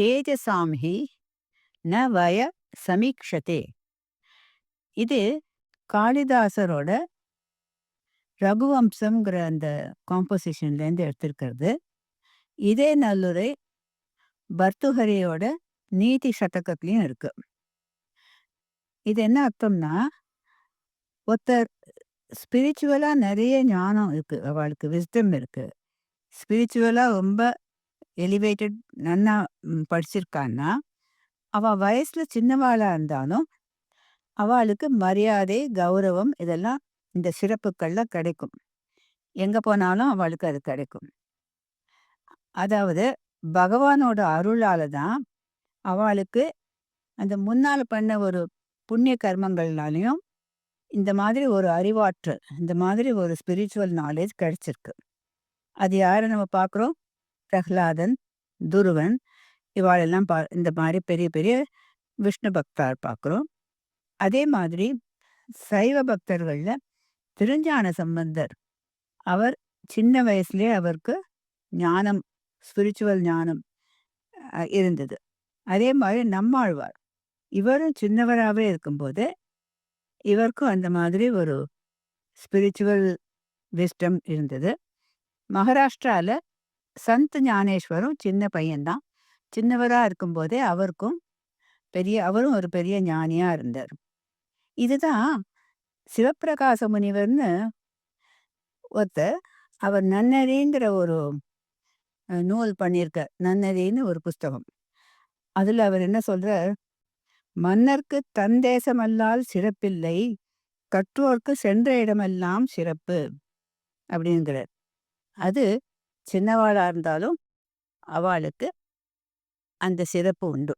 தேஜசாம் he ந வய சமீக்ஷதே இது காளிதாசரோட ரகுவம்சம்ங்கிற அந்த காம்போசிஷன்லேருந்து எடுத்திருக்கிறது இதே நல்லுரை பர்துஹரியோட நீதி சதகத்துலேயும் இருக்கு இது என்ன அர்த்தம்னா ஒருத்தர் ஸ்பிரிச்சுவலாக நிறைய ஞானம் இருக்கு அவளுக்கு விஸ்டம் இருக்கு ஸ்பிரிச்சுவலாக ரொம்ப எலிவேட்டட் நன்னா படிச்சிருக்கான்னா அவள் வயசில் சின்னவாளாக இருந்தாலும் அவளுக்கு மரியாதை கௌரவம் இதெல்லாம் இந்த சிறப்புக்கள்ல கிடைக்கும். எங்கே போனாலும் அவளுக்கு அது கிடைக்கும். அதாவது பகவானோட அருளால தான் அவளுக்கு அந்த முன்னால் பண்ண ஒரு புண்ணிய கர்மங்கள்னாலையும் இந்த மாதிரி ஒரு அறிவாற்றல் இந்த மாதிரி ஒரு ஸ்பிரிச்சுவல் நாலேஜ் கிடைச்சிருக்கு. அது யாரை நம்ம பார்க்குறோம் பிரஹ்லாதன் துருவன் இவாளெல்லாம் பா இந்த மாதிரி பெரிய பெரிய விஷ்ணு பக்தார் பார்க்குறோம். அதே மாதிரி சைவ பக்தர்களில் திருஞான சம்பந்தர். அவர் சின்ன வயசுலேயே அவருக்கு ஞானம் ஸ்பிரிச்சுவல் ஞானம் இருந்தது. அதே மாதிரி நம்மாழ்வார். இவரும் சின்னவராகவே இருக்கும்போது இவருக்கும் அந்த மாதிரி ஒரு ஸ்பிரிச்சுவல் விஸ்டம் இருந்தது. மகாராஷ்டிராவில் சந்த் ஞானேஸ்வரும் சின்ன பையன்தான். சின்னவராக இருக்கும்போதே அவருக்கும் பெரிய அவரும் ஒரு பெரிய ஞானியாக இருந்தார். இதுதான் சிவப்பிரகாச முனிவர்னு ஒருத்தர் அவர் நன்னறிங்கிற ஒரு நூல் பண்ணியிருக்க நன்னறின்னு ஒரு புஸ்தகம். அதில் அவர் என்ன சொல்கிறார் மன்னர்க்கு தந்தேசமல்லால் சிறப்பில்லை கற்றோர்க்கு சென்ற இடமெல்லாம் சிறப்பு அப்படிங்கிறார். அது சின்னவாளாக இருந்தாலும் அவளுக்கு அந்த சிறப்பு உண்டு.